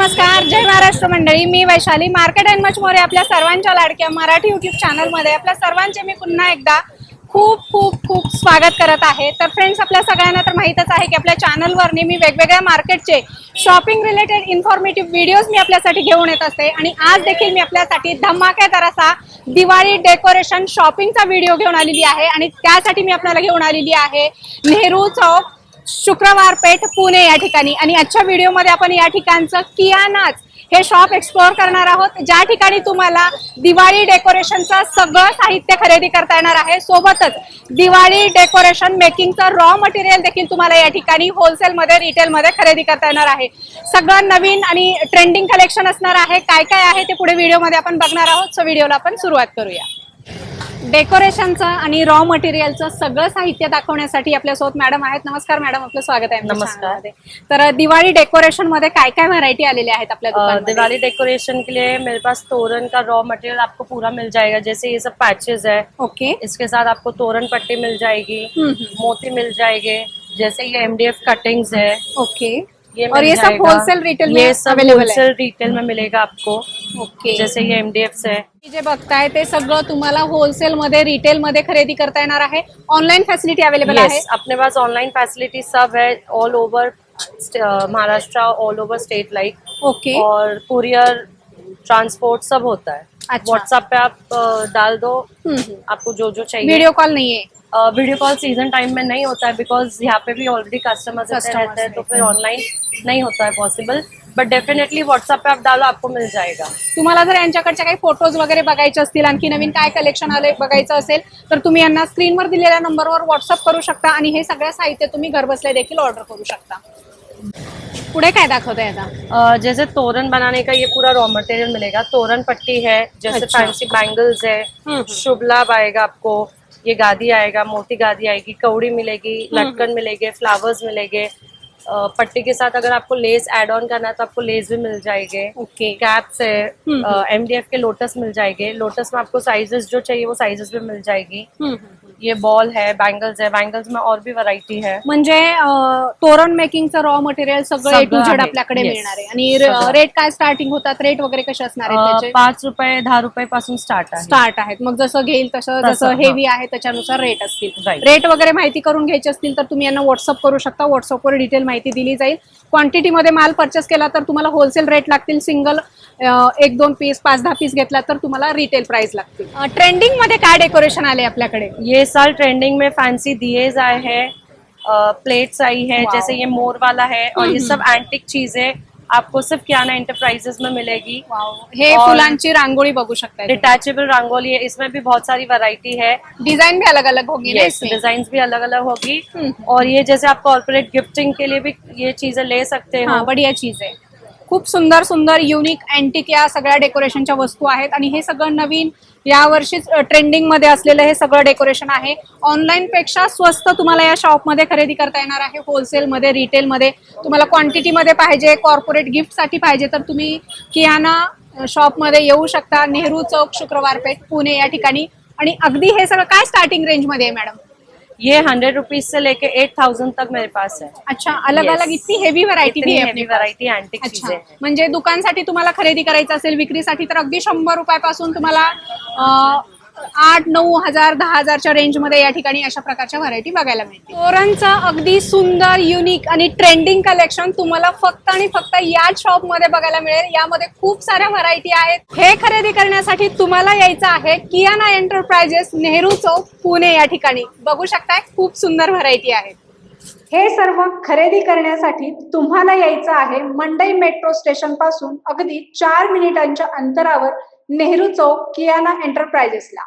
नमस्कार जय महाराष्ट्र मंडळी. मी Vaishali market and much more आपल्या सर्वांच्या लाडक्या मराठी युट्यूब चॅनलमध्ये आपल्या सर्वांचे मी पुन्हा एकदा खूप खूप खूप स्वागत करत आहे. तर फ्रेंड्स आपल्या सगळ्यांना तर माहीतच आहे की आपल्या चॅनलवर मी वेगवेगळ्या मार्केटचे शॉपिंग रिलेटेड इन्फॉर्मेटिव्ह व्हिडिओज मी आपल्यासाठी घेऊन येत असते. आणि आज देखील मी आपल्यासाठी धमाकेदार असा दिवाळी डेकोरेशन शॉपिंगचा व्हिडिओ घेऊन आलेली आहे. आणि त्यासाठी मी आपल्याला घेऊन आलेली आहे नेहरू चौक शुक्रवार पेठ पुणे या ठिकाणी. आणि आजच्या व्हिडिओमध्ये आपण या ठिकाणचं कियानाच हे शॉप एक्सप्लोअर करणार आहोत. ज्या ठिकाणी तुम्हाला दिवाळी डेकोरेशनचं सगळं साहित्य खरेदी करता येणार आहे सोबतच दिवाळी डेकोरेशन मेकिंगचं रॉ मटेरियल देखील तुम्हाला या ठिकाणी होलसेलमध्ये रिटेलमध्ये खरेदी करता येणार आहे. सगळं नवीन आणि ट्रेंडिंग कलेक्शन असणार आहे. काय काय आहे ते पुढे व्हिडिओमध्ये आपण बघणार आहोत. सो व्हिडिओला आपण सुरुवात करूया. डेकोरेशनचं आणि रॉ मटेरियलचं सगळं साहित्य दाखवण्यासाठी आपल्यासोबत मॅडम आहेत नमस्कार मॅडम आपलं स्वागत आहे नमस्कार. तर दिवाळी डेकोरेशनमध्ये काय काय व्हरायटी आलेल्या आहेत आपल्या? दिवाली डेकोरेशन के लिए मेरे पास तोरण का रॉ मटेरियल आपको पूरा मिल जाएगा जैसे ये सब पैचेस है ओके इसके साथ आपको तोरण पट्टी मिल जाएगी। मोती मिल जाएंगे जैसे ये एमडीएफ कटिंग्स है ओके ये और ये सब होलसेल रिटेल में ये सब अवेलेबल होलसेल रिटेल में मिलेगा आपको। ओके जैसे ये एमडीएफ है। जे बघताय ते सगळं तुम्हाला होलसेल मध्ये रिटेल मध्ये खरेदी करता येणार आहे. ऑनलाईन फॅसिलिटी अवेलेबल आहे. अपने पास ऑनलाइन फैसिलिटी सब है all over Maharashtra all over state like okay और कुरियर ट्रांसपोर्ट सब होता है। अच्छा। व्हाट्सएप पे आप डाल दो। हम्म, हम्म. आपको जो जो चाहिए वीडियो कॉल नाहीये वीडियो कॉल सीजन टाइम में नहीं होता है बिकॉज यहाँ पे भी ऑलरेडी कस्टमर्स रहते हैं तो फिर ऑनलाइन नहीं होता है पॉसिबल बट डेफिनेटली व्हाट्सएप पे आप डालो आपको मिल जाएगा. तुम्हाला जर यांच्याकडचे काही फोटोज वगैरे बघायचे असतील आणखी नवीन काय कलेक्शन आले बघायचं असेल तर तुम्ही यांना स्क्रीनवर दिलेल्या नंबरवर व्हॉट्सअप करू शकता आणि हे सगळं साहित्य तुम्ही घरबसल्या देखील ऑर्डर करू शकता. पुढे काय दाखवताय आता? अ, जैसे तोरण बनाने का ये पूरा रॉ मटेरियल मिलेगा. तोरण पट्टी है जैसे अच्छा। फैंसी बैंगल्स है। शुभ लाभ आएगा आपको. ये गादी आएगा मोती गादी आएगी कौड़ी मिलेगी। लटकन मिलेंगे फ्लावर्स मिलेंगे पट्टी के साथ अगर आपको लेस एड ऑन करना है तो आपको लेस भी मिल जाएंगे ओके कैप्स है हम्म। एमडीएफ के लोटस मिल जाएंगे लोटस में आपको साइजेस जो चाहिए वो साइजेस भी मिल जाएगी. ये बॉल है बैंगल्स है बैंगल्स में और भी वैरायटी है म्हणजे तोरण मेकिंगचं रॉ मटेरियल सगळं ए टू झेड. आपल्याकडे. मिळणार आहे आणि. रेट काय स्टार्टिंग होतात रेट वगैरे कसे असणार आहेत पाच रुपये दहा रुपये पासून स्टार्ट आहे स्टार्ट आहेत मग जसं घेईल तसं जसं हा. हेवी आहे त्याच्यानुसार रेट असतील. रेट वगैरे माहिती करून घ्यायची असतील तर तुम्ही यांना व्हॉट्सअप करू शकता व्हॉट्सअपवर डिटेल माहिती दिली जाईल क्वांटिटीमध्ये माल परचेस केला तर तुम्हाला होलसेल रेट लागतील सिंगल एक दोन पीस पाच दहा पीस घेतला तर तुम्हाला रिटेल प्राइस लागतील ट्रेंडिंगमध्ये काय डेकोरेशन आले आपल्याकडे ये साल ट्रेंडिंग में फैंसी दिएज आए हैं प्लेट्स आई है. जैसे ये मोर वाला है और ये। सब एंटिक चीजें आपको सिर्फ़ कियाना इंटरप्राइजेस में मिलेगी। हे फुलांची रांगोळी बघू शकता डिटैचेबल रंगोली है इसमें भी बहुत सारी वैरायटी है. डिज़ाइन भी अलग अलग होगी yes, डिज़ाइन भी अलग अलग होगी। हम्म। और ये जैसे आप कॉर्पोरेट गिफ्टिंग के लिए भी ये चीज़ें ले सकते हैं। हाँ, बढिया चीज़ आहे खूप सुंदर सुंदर युनिक अँटिक या सगळ्या डेकोरेशनच्या वस्तू आहेत. आणि हे सगळं नवीन यावर्षीच ट्रेंडिंगमध्ये असलेलं हे सगळं डेकोरेशन आहे. ऑनलाईन पेक्षा स्वस्त तुम्हाला या शॉपमध्ये खरेदी करता येणार आहे. होलसेल मध्ये रिटेल मध्ये. तुम्हाला क्वांटिटी मध्ये पाहिजे कॉर्पोरेट गिफ्टसाठी पाहिजे तर तुम्ही कियाना शॉपमध्ये येऊ शकता. नेहरू चौक शुक्रवार पेठ पुणे या ठिकाणी. आणि अगदी हे सगळं काय स्टार्टिंग रेंजमध्ये आहे मॅडम ये हंड्रेड रुपीज से लेके एट थाउजेंड तक मेरे पास है अच्छा अलग Yes. अलग इतनी हेवी व्हरायटी भी है पास. वैरायटी एंटिक अच्छा चीजें हैं म्हणजे दुकानसाठी तुम्हाला खरेदी करायचं असेल विक्रीसाठी तर अगदी शंभर रुपयापासून तुम्हाला अं, आठ नऊ हजार दहा हजारच्या रेंजमध्ये या ठिकाणी अशा प्रकारच्या व्हरायटी बघायला मिळते तोरणचं अगदी सुंदर युनिक आणि ट्रेंडिंग कलेक्शन तुम्हाला फक्त आणि फक्त याच शॉपमध्ये बघायला मिळेल. यामध्ये खूप साऱ्या व्हरायटी आहेत. हे खरेदी करण्यासाठी तुम्हाला यायचं आहे कियाना एंटरप्राइजेस नेहरू चौक पुणे या ठिकाणी. बघू शकताय खूप सुंदर व्हरायटी आहेत. हे सर्व खरेदी करण्यासाठी तुम्हाला यायचं आहे मंडई मेट्रो स्टेशनपासून अगदी चार मिनिटांच्या अंतरावर नेहरू चौक कियाना एंटरप्राइजेसला